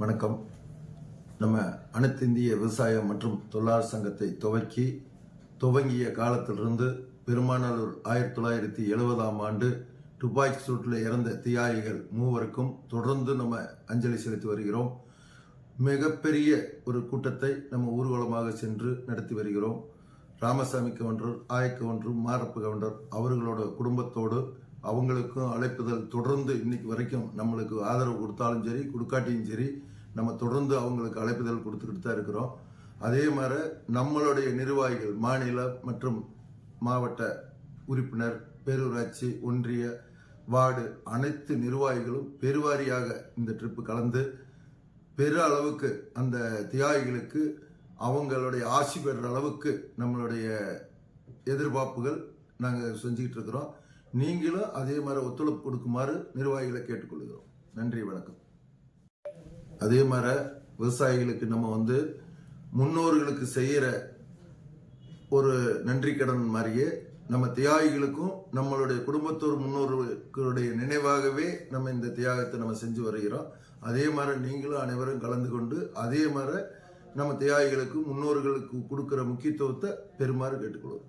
வணக்கம். நம்ம அனைத்திந்திய விவசாயம் மற்றும் தொழிலாளர் சங்கத்தை துவக்கி துவங்கிய காலத்திலிருந்து பெருமானலூர் ஆயிரத்தி தொள்ளாயிரத்தி எழுபதாம் ஆண்டு துப்பாக்கி சூட்டில் இறந்த தியாகிகள் மூவருக்கும் தொடர்ந்து நம்ம அஞ்சலி செலுத்தி வருகிறோம். மிகப்பெரிய ஒரு கூட்டத்தை நம்ம ஊர்வலமாக சென்று நடத்தி வருகிறோம். ராமசாமி கவுண்டர் ஆய கவுண்டர் மாரப்பு கவுண்டர் அவர்களோட குடும்பத்தோடு அவங்களுக்கும் அழைப்புதல் தொடர்ந்து இன்னைக்கு வரைக்கும் நம்மளுக்கு ஆதரவு கொடுத்தாலும் சரி கொடுக்காட்டியும் சரி நம்ம தொடர்ந்து அவங்களுக்கு அழைப்புதல் கொடுத்துக்கிட்டு தான் இருக்கிறோம். அதே மாதிரி நம்மளுடைய நிர்வாகிகள் மாநில மற்றும் மாவட்ட உறுப்பினர் பேரூராட்சி ஒன்றிய வார்டு அனைத்து நிர்வாகிகளும் பெருவாரியாக இந்த ட்ரிப்பு கலந்து பெரு அளவுக்கு அந்த தியாகிகளுக்கு அவங்களுடைய ஆசி பெறுற அளவுக்கு நம்மளுடைய எதிர்பார்ப்புகள் நாங்கள் செஞ்சுக்கிட்டு இருக்கிறோம். நீங்களும் அதே மாதிரி ஒத்துழைப்பு கொடுக்குமாறு நிர்வாகிகளை கேட்டுக்கொள்கிறோம். நன்றி வணக்கம். அதே மாதிரி விவசாயிகளுக்கு நம்ம வந்து முன்னோர்களுக்கு செய்கிற ஒரு நன்றி கடன் மாதிரியே நம்ம தியாகிகளுக்கும் நம்மளுடைய குடும்பத்தோர் முன்னோர்களுடைய நினைவாகவே நம்ம இந்த தியாகத்தை நம்ம செஞ்சு வருகிறோம். அதே மாதிரி நீங்களும் அனைவரும் கலந்து கொண்டு அதே மாதிரி நம்ம தியாகிகளுக்கு முன்னோர்களுக்கு கொடுக்குற முக்கியத்துவத்தை பெருமாறு கேட்டுக்கொள்வோம்